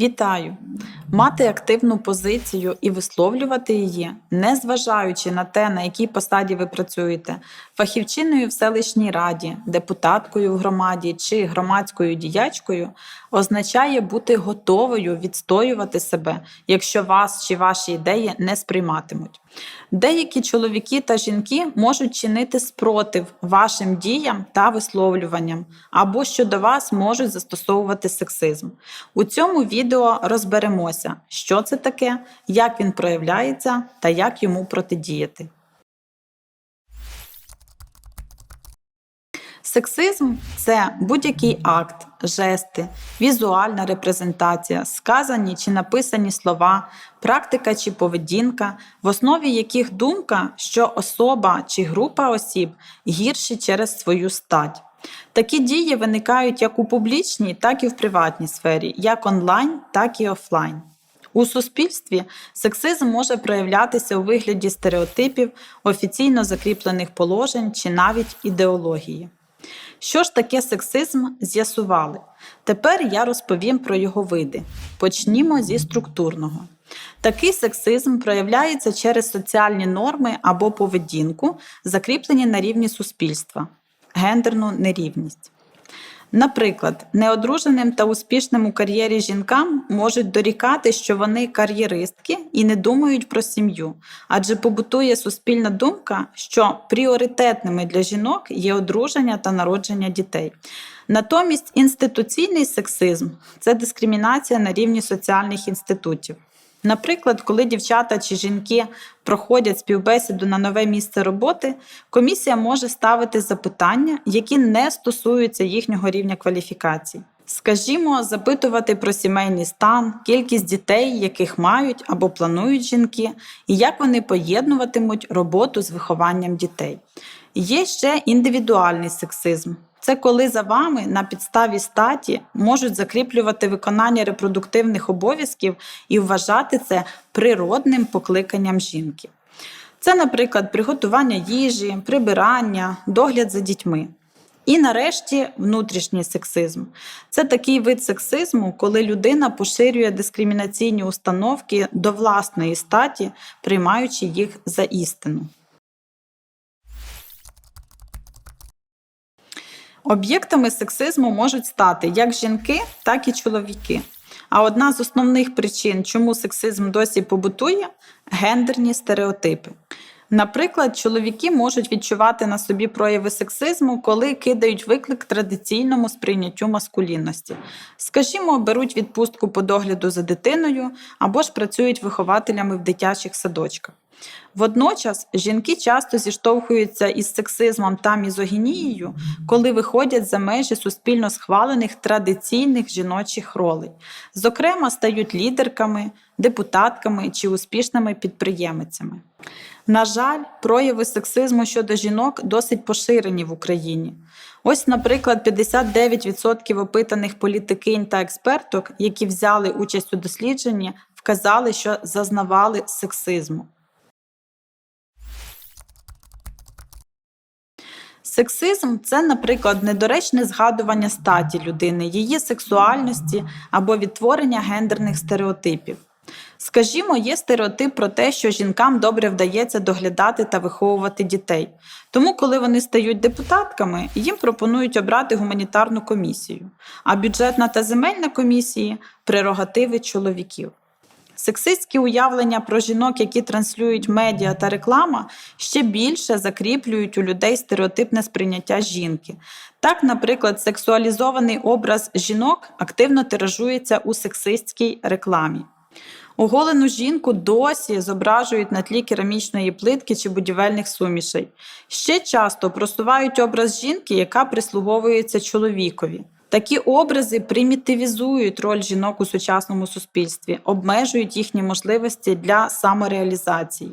Вітаю! Мати активну позицію і висловлювати її, не зважаючи на те, на якій посаді ви працюєте, фахівчиною в селищній раді, депутаткою в громаді чи громадською діячкою, означає бути готовою відстоювати себе, якщо вас чи ваші ідеї не сприйматимуть. Деякі чоловіки та жінки можуть чинити спротив вашим діям та висловлюванням, або щодо вас можуть застосовувати сексизм. У цьому відео розберемося, що це таке, як він проявляється та як йому протидіяти. Сексизм це будь-який акт, жести, візуальна репрезентація, сказані чи написані слова, практика чи поведінка, в основі яких думка, що особа чи група осіб гірші через свою стать. Такі дії виникають як у публічній, так і в приватній сфері, як онлайн, так і офлайн. У суспільстві сексизм може проявлятися у вигляді стереотипів, офіційно закріплених положень чи навіть ідеології. Що ж таке сексизм, з'ясували. Тепер я розповім про його види. Почнімо зі структурного. Такий сексизм проявляється через соціальні норми або поведінку, закріплені на рівні суспільства, гендерну нерівність. Наприклад, неодруженим та успішним у кар'єрі жінкам можуть дорікати, що вони кар'єристки і не думають про сім'ю, адже побутує суспільна думка, що пріоритетними для жінок є одруження та народження дітей. Натомість інституційний сексизм це дискримінація на рівні соціальних інститутів. Наприклад, коли дівчата чи жінки проходять співбесіду на нове місце роботи, комісія може ставити запитання, які не стосуються їхнього рівня кваліфікації. Скажімо, запитувати про сімейний стан, кількість дітей, яких мають або планують жінки, і як вони поєднуватимуть роботу з вихованням дітей. Є ще індивідуальний сексизм. Це коли за вами на підставі статі можуть закріплювати виконання репродуктивних обов'язків і вважати це природним покликанням жінки. Це, наприклад, приготування їжі, прибирання, догляд за дітьми. І нарешті внутрішній сексизм. Це такий вид сексизму, коли людина поширює дискримінаційні установки до власної статі, приймаючи їх за істину. Об'єктами сексизму можуть стати як жінки, так і чоловіки. А одна з основних причин, чому сексизм досі побутує гендерні стереотипи. Наприклад, чоловіки можуть відчувати на собі прояви сексизму, коли кидають виклик традиційному сприйняттю маскулінності. Скажімо, беруть відпустку по догляду за дитиною або ж працюють вихователями в дитячих садочках. Водночас жінки часто зіштовхуються із сексизмом та мізогінією, коли виходять за межі суспільно схвалених традиційних жіночих ролей, зокрема, стають лідерками, депутатками чи успішними підприємицями. На жаль, прояви сексизму щодо жінок досить поширені в Україні. Ось, наприклад, 59% опитаних політикинь та експерток, які взяли участь у дослідженні, вказали, що зазнавали сексизму. Сексизм це, наприклад, недоречне згадування статі людини, її сексуальності або відтворення гендерних стереотипів. Скажімо, є стереотип про те, що жінкам добре вдається доглядати та виховувати дітей. Тому, коли вони стають депутатками, їм пропонують обрати гуманітарну комісію, а бюджетна та земельна комісії прерогативи чоловіків. Сексистські уявлення про жінок, які транслюють медіа та реклама, ще більше закріплюють у людей стереотипне сприйняття жінки. Так, наприклад, сексуалізований образ жінок активно тиражується у сексистській рекламі. Оголену жінку досі зображують на тлі керамічної плитки чи будівельних сумішей. Ще часто просувають образ жінки, яка прислуговується чоловікові. Такі образи примітивізують роль жінок у сучасному суспільстві, обмежують їхні можливості для самореалізації.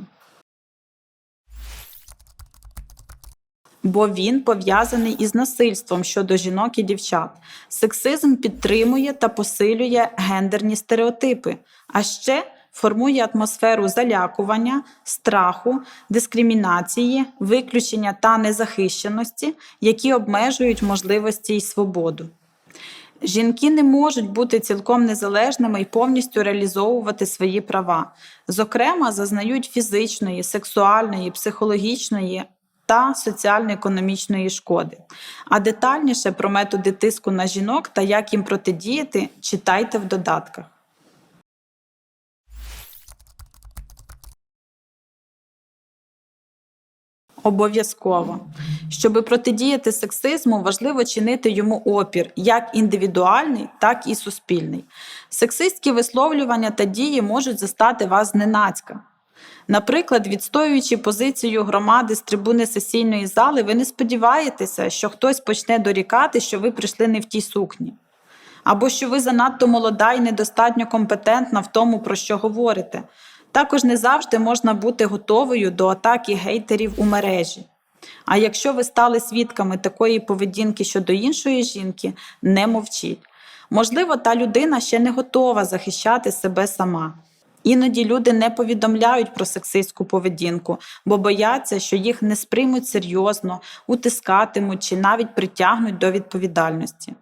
Бо він пов'язаний із насильством щодо жінок і дівчат. Сексизм підтримує та посилює гендерні стереотипи, а ще формує атмосферу залякування, страху, дискримінації, виключення та незахищеності, які обмежують можливості й свободу. Жінки не можуть бути цілком незалежними і повністю реалізовувати свої права. Зокрема, зазнають фізичної, сексуальної, психологічної та соціально-економічної шкоди. А детальніше про методи тиску на жінок та як їм протидіяти, читайте в додатках. Обов'язково. Щоби протидіяти сексизму, важливо чинити йому опір як індивідуальний, так і суспільний. Сексистські висловлювання та дії можуть застати вас зненацька. Наприклад, відстоюючи позицію громади з трибуни сесійної зали, ви не сподіваєтеся, що хтось почне дорікати, що ви прийшли не в тій сукні, або що ви занадто молода і недостатньо компетентна в тому, про що говорите. Також не завжди можна бути готовою до атаки гейтерів у мережі. А якщо ви стали свідками такої поведінки щодо іншої жінки, не мовчіть. Можливо, та людина ще не готова захищати себе сама. Іноді люди не повідомляють про сексистську поведінку, бо бояться, що їх не сприймуть серйозно, утискатимуть чи навіть притягнуть до відповідальності.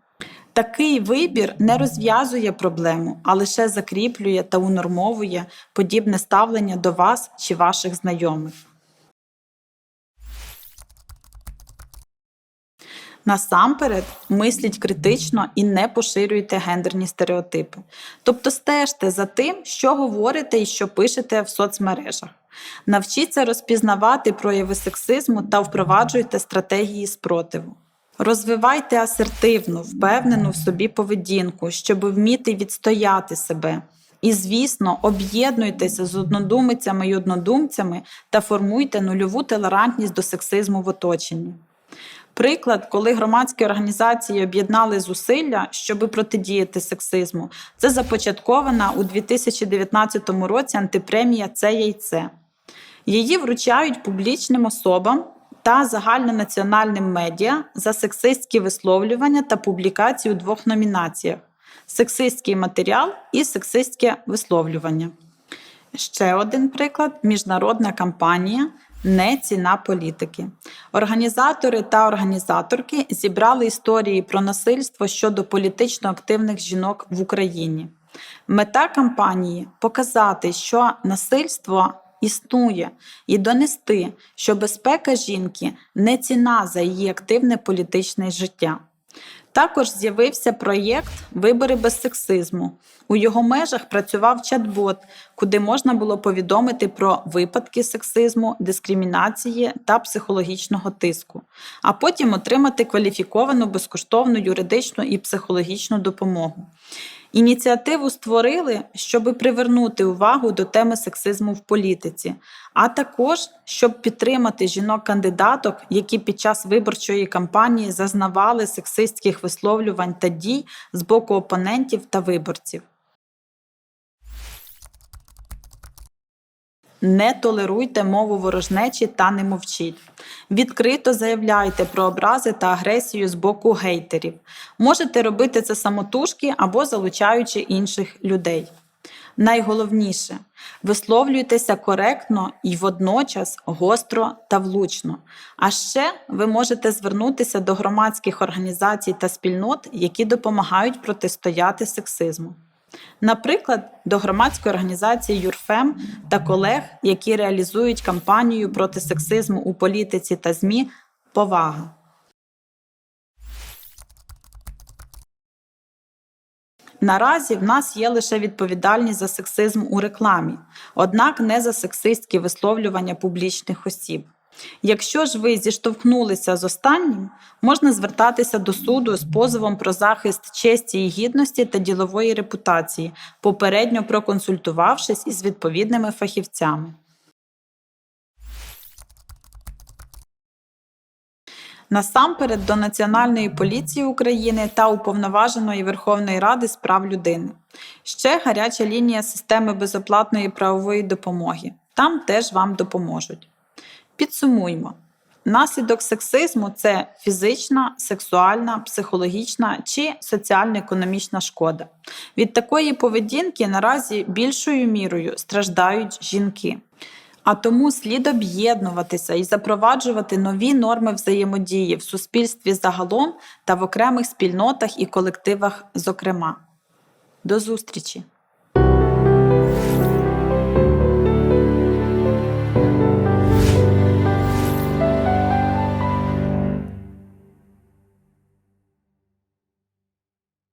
Такий вибір не розв'язує проблему, а лише закріплює та унормовує подібне ставлення до вас чи ваших знайомих. Насамперед, мисліть критично і не поширюйте гендерні стереотипи. Тобто стежте за тим, що говорите і що пишете в соцмережах. Навчіться розпізнавати прояви сексизму та впроваджуйте стратегії спротиву. Розвивайте асертивну, впевнену в собі поведінку, щоб вміти відстояти себе. І, звісно, об'єднуйтеся з однодумицями і однодумцями та формуйте нульову толерантність до сексизму в оточенні. Приклад, коли громадські організації об'єднали зусилля, щоб протидіяти сексизму, це започаткована у 2019 році антипремія Це яйце. Її вручають публічним особам та загальнонаціональним медіа за сексистські висловлювання та публікації у двох номінаціях: сексистський матеріал і сексистське висловлювання. Ще один приклад міжнародна кампанія Не ціна політики. Організатори та організаторки зібрали історії про насильство щодо політично активних жінок в Україні. Мета кампанії показати, що насильство існує, і донести, що безпека жінки не ціна за її активне політичне життя. Також з'явився проєкт Вибори без сексизму. У його межах працював чат-бот, куди можна було повідомити про випадки сексизму, дискримінації та психологічного тиску, а потім отримати кваліфіковану безкоштовну юридичну і психологічну допомогу. Ініціативу створили, щоб привернути увагу до теми сексизму в політиці, а також щоб підтримати жінок-кандидаток, які під час виборчої кампанії зазнавали сексистських висловлювань та дій з боку опонентів та виборців. Не толеруйте мову ворожнечі та не мовчіть. Відкрито заявляйте про образи та агресію з боку гейтерів. Можете робити це самотужки або залучаючи інших людей. Найголовніше висловлюйтеся коректно і водночас гостро та влучно. А ще ви можете звернутися до громадських організацій та спільнот, які допомагають протистояти сексизму. Наприклад, до громадської організації ЮРФЕМ та колег, які реалізують кампанію проти сексизму у політиці та ЗМІ Повага. Наразі в нас є лише відповідальність за сексизм у рекламі, однак не за сексистські висловлювання публічних осіб. Якщо ж ви зіштовхнулися з останнім, можна звертатися до суду з позовом про захист честі і гідності та ділової репутації, попередньо проконсультувавшись із відповідними фахівцями. Насамперед до Національної поліції України та Уповноваженої Верховної Ради з прав людини. Ще гаряча лінія системи безоплатної правової допомоги. Там теж вам допоможуть. Підсумуймо. Наслідок сексизму це фізична, сексуальна, психологічна чи соціально-економічна шкода. Від такої поведінки наразі більшою мірою страждають жінки. А тому слід об'єднуватися і запроваджувати нові норми взаємодії в суспільстві загалом та в окремих спільнотах і колективах, зокрема. До зустрічі!